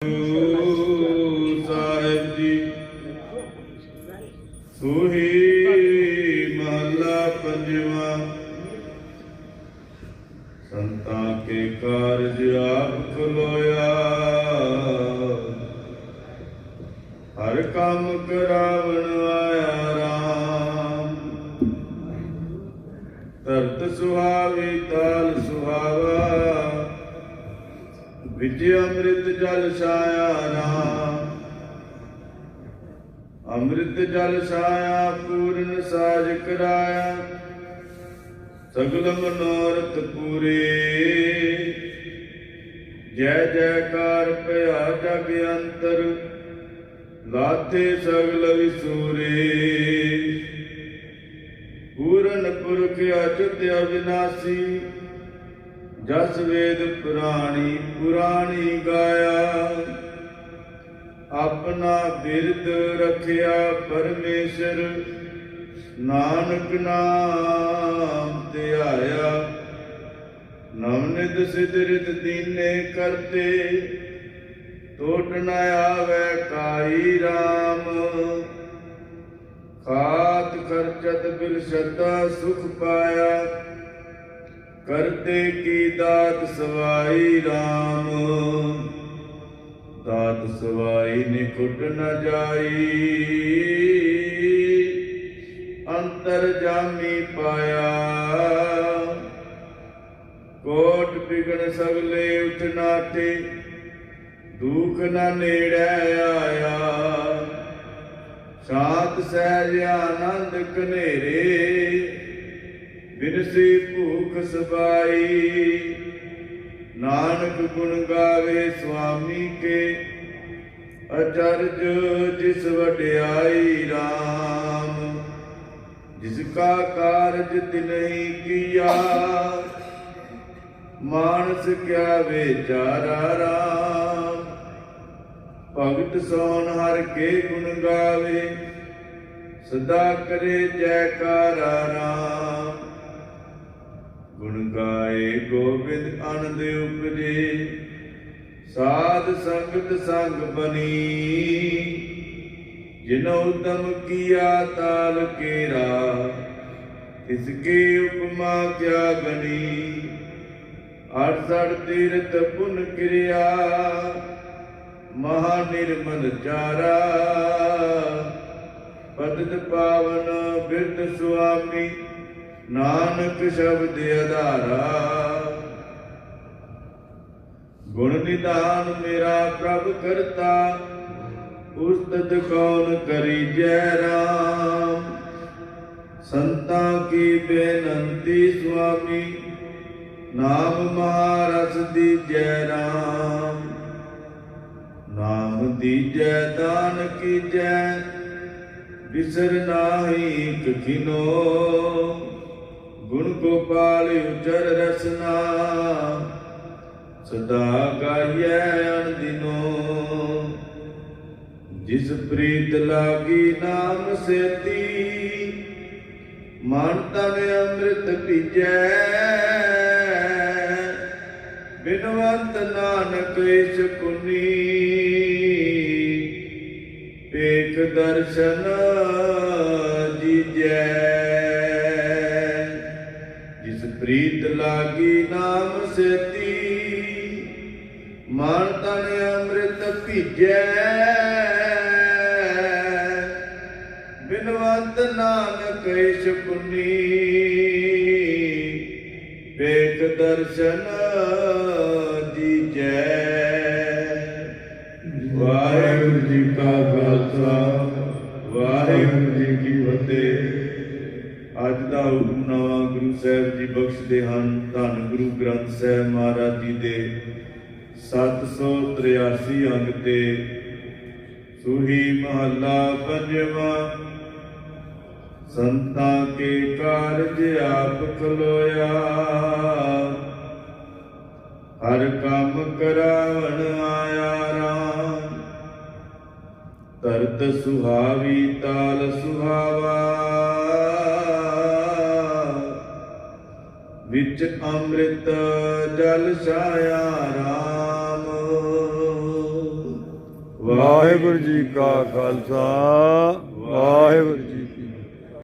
ਗੁਰੂ ਸਾਹਿਬ ਜੀ ਸੋਹੀ ਮਹੱਲਾ ਪੰਜਵਾਂ ਸੰਤਾਂ ਕੇ ਕਾਰਜ ਆਪ ਖਲੋਇਆ ਹਰ ਕੰਮ ਕਰਾਵਣ ਵਿੱਚ ਅੰਮ੍ਰਿਤ ਜਲ ਛਾਇਆ ਰਾਮ ਅੰਮ੍ਰਿਤ ਜਲ ਛਾਇਆ, ਪੂਰਨ ਸਾਜ ਕਰਾਇਆ। ਸਗਲ ਮਨੋਰਥ ਪੂਰੇ। ਜੈ ਜੈਕਾਰ ਭਇਆ ਜਗ ਅੰਤਰ, ਲਾਥੇ ਸਗਲ ਵਿਸੂਰੇ। ਪੂਰਨ ਪੁਰਖ ਅਚੁੱਤ ਅਵਿਨਾਸੀ ਜਸ ਵੇਦ ਪੁਰਾਣੀ ਪੁਰਾਣੀ ਗਾਇਆ। ਆਪਣਾ ਬਿਰਦ ਰਖਿਆ ਪਰਮੇਸ਼ਰ, ਨਾਨਕ ਨਾਮ ਤੇ ਆਇਆ ਨਵਨਿਤ ਸਿਦਰਿਤ ਦੀਨੇ ਕਰਤੇ, ਟੋਟ ਨ ਆਵੇ ਕਾਈ RAM ਖਾਤ ਖਰਚਤ ਬਿਲ ਸ਼ਰਦਾ ਸੁਖ ਪਾਇਆ। ਕਰਤੇ ਕੀ ਦਾਤ ਸਵਾਈ RAM ਦਾਤ ਸਵਾਈ ਨਿਕਟ ਨ ਜਾਈ। ਅੰਤਰ ਜਾਮੀ ਪਾਇਆ। ਕੋਟ ਬਿਗਣ ਸਗਲੇ ਉਠ ਨਾਟੇ ਦੁਖ ਨਾ ਨੇੜੇ ਆਇਆ। ਸਾਤ ਸਹਿਜ ਆਨੰਦ ਕਨੇਰੇ ਬਿਨਸੀ ਭੂਖ ਸਬਾਈ। ਨਾਨਕ ਗੁਣ ਗਾਵੇ ਸੁਆਮੀ ਕੇ ਅਚਰਜ ਜਿਸ ਵਡਿਆਈ RAM ਜਿਸ ਕਾ ਕਾਰਜ ਤਿਨਹੀ ਕੀਆ, ਮਾਨਸ ਕਿਆ ਵਿਚਾਰਾ RAM ਭਗਤ ਸੋਨ ਹਰ ਕੇ ਗੁਣ ਗਾਵੇ, ਸਦਾ ਕਰੇ ਜੈਕਾਰਾ RAM ਗੁਣ ਗਾਏ ਗੋਬਿੰਦ ਆਨੰਦ ਉਪਜੇ। ਸਾਧ ਸੰਗਤ ਸੰਗ ਬਣੀ। ਜਿਨੋ ਉਦਮ ਕੀਆ ਤਾਲ ਕੇਰਾ ਇਸ ਕੀ ਉਪਮਾ ਕਿਆ ਗਨੀ ਅਰਸੜ ਤੀਰਥ ਪੁਨ ਕਿਰਿਆ, ਮਹਾ ਨਿਰਮਲ ਚਾਰਾ। ਪਤਿਤ ਪਾਵਨ ਬਿਰਧ ਸੁਆਮੀ ਨਾਨਕ ਸ਼ਬਦ ਅਧਾਰਾ ਗੁਣ ਨਿਦਾਨ ਮੇਰਾ ਪ੍ਰਭ ਕਰਤਾ, ਉਸਤਤ ਕੌਣ ਕਰੀ ਜੈ ਰਾਮ। ਸੰਤਾਂ ਕੀ ਬੇਨੰਤੀ ਸੁਆਮੀ, ਨਾਮ ਮਹਾਰਸ ਦੀ ਜੈ ਰਾਮ। ਨਾਮ ਦੀਜੈ, ਦਾਨ ਕੀਜੈ, ਬਿਸਰ ਨਾਹੀ ਕਖਿਨੋ ਗੁਣ ਗੋਪਾਲ ਉਚਰ ਰਸਨਾ, ਸਦਾ ਗਾਇਐ ਅਨਦਿਨੋ ਜਿਸ ਪ੍ਰੀਤ ਲਾਗੀ ਨਾਮ ਸੇਤੀ, ਮਨ ਤਨ ਅੰਮ੍ਰਿਤ ਪੀਜੈ ਬਿਨਵੰਤ ਨਾਨਕ ਇਸ ਕੁਨੀ, ਏਕ ਦਰਸ਼ਨ ਪ੍ਰੀਤ ਲਾਗੀ ਨਾਮ ਸੇਤੀ। ਮਨ ਤਨ ਅੰਮ੍ਰਿਤ ਭੀਜੈ। ਬਿਨਵੰਤ ਨਾਨਕ ਇਸ ਪੁਨੀ। ਵੇਖ ਦਰਸ਼ਨ ਦੀਜੈ ਵਾਹਿਗੁਰੂ ਜੀ ਕਾ ਖਾਲਸਾ, ਵਾਹਿਗੁਰੂ ਜੀ ਕੀ ਫਤਿਹ। ਅੱਜ ਦਾ ਹੁਕਮਨਾਮਾ ਸਾਹਿਬ ਜੀ ਬਖਸ਼ਦੇ ਹਨ, ਧੰਨ ਗੁਰੂ ਗ੍ਰੰਥ ਸਾਹਿਬ ਮਹਾਰਾਜ ਜੀ ਦੇ 783 ਅੰਗ ਤੇ। ਸੁਹੀ ਮਹੱਲਾ ਪੰਜਵਾਂ, ਸੰਤਾਂ ਕੇ ਕਾਰਜ ਆਪ ਖਲੋਇਆ। ਹਰ ਕੰਮ ਕਰਾਵਣ ਆਇਆ ਰਾਮ। ਤਰਤ ਸੁਹਾਵੀ ਤਾਲ ਸੁਹਾਵਾ। ਵਿੱਚ ਅੰਮ੍ਰਿਤ ਜਲ ਛਾਇਆ ਰਾਮ। ਵਾਹਿਗੁਰੂ ਜੀ ਕਾ ਖਾਲਸਾ ਵਾਹਿਗੁਰੂ ਜੀ